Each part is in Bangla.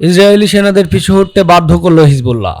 ইসরায়েলি সেনাদের পিছু হটতে বাধ্য করল হিজবুল্লাহ।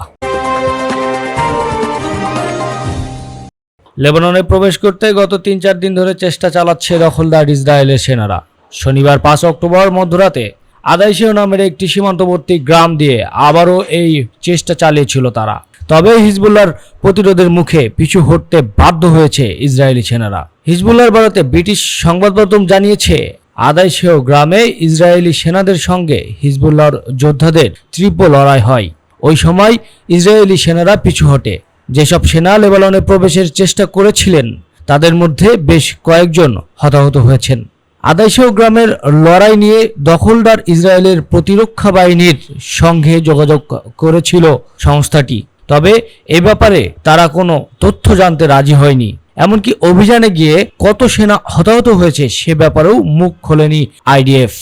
লেবাননে প্রবেশ করতে গত তিন চার দিন ধরে চেষ্টা চালাচ্ছে দখলদার ইসরায়েলের সেনারা। শনিবার পাঁচ অক্টোবর মধ্যরাতে আদাইশিও নামের একটি সীমান্তবর্তী গ্রাম দিয়ে আবারও এই চেষ্টা চালিয়েছিল তারা। তবে হিজবুল্লাহর প্রতিরোধের মুখে পিছু হটতে বাধ্য হয়েছে ইসরায়েলি সেনারা। হিজবুল্লাহর বারাতে ব্রিটিশ সংবাদ মাধ্যম জানিয়েছে আদাইশিও গ্রামে ইসরায়েলি সেনাদের সঙ্গে হিজবুল্লাহর যোদ্ধাদের তীব্র লড়াই হয়। ওই সময় ইসরায়েলি সেনারা পিছু হটে। যেসব সেনা লেবাননে প্রবেশের চেষ্টা করেছিলেন, তাদের মধ্যে বেশ কয়েকজন হতাহত হয়েছেন। আদাইশিও গ্রামের লড়াই নিয়ে দখলদার ইসরায়েলের প্রতিরক্ষা বাহিনীর সঙ্গে যোগাযোগ করেছিল সংস্থাটি। তবে এ ব্যাপারে তারা কোনো তথ্য জানতে রাজি হয়নি। এমনকি অভিযানে গিয়ে কত সেনা হতাহত হয়েছে সে ব্যাপারেও মুখ খোলেনি আইডিএফ।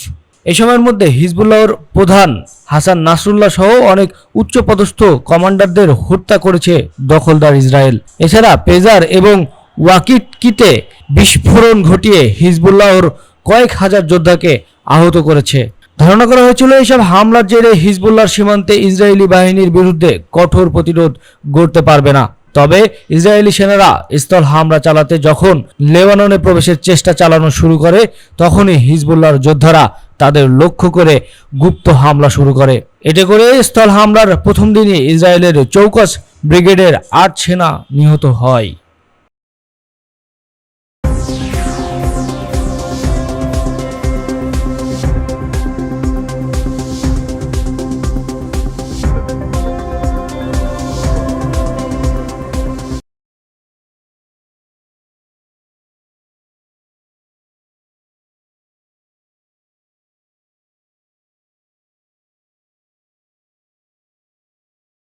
এ সময়ের মধ্যে হিজবুল্লাহর প্রধান হাসান নাসরুল্লাহ সহ অনেক উচ্চপদস্থ কমান্ডারদের হত্যা করেছে দখলদার ইসরায়েল। এছাড়া পেজার এবং ওয়াকিটকিতে বিস্ফোরণ ঘটিয়ে হিজবুল্লাহর কয়েক হাজার যোদ্ধাকে আহত করেছে। ধারণা করা হয়েছিল, এসব হামলার জেরে হিজবুল্লাহর সীমান্তে ইসরায়েলি বাহিনীর বিরুদ্ধে কঠোর প্রতিরোধ গড়তে পারবে না। তবে ইসরায়েলি সেনারা স্থল হামলা চালাতে যখন লেবাননে প্রবেশের চেষ্টা চালানো শুরু করে, তখনই হিজবুল্লাহর যোদ্ধারা তাদের লক্ষ্য করে গুপ্ত হামলা শুরু করে। এতে করে স্থল হামলার প্রথম দিনই ইসরায়েলের চৌকস ব্রিগেডের আট সেনা নিহত হয়।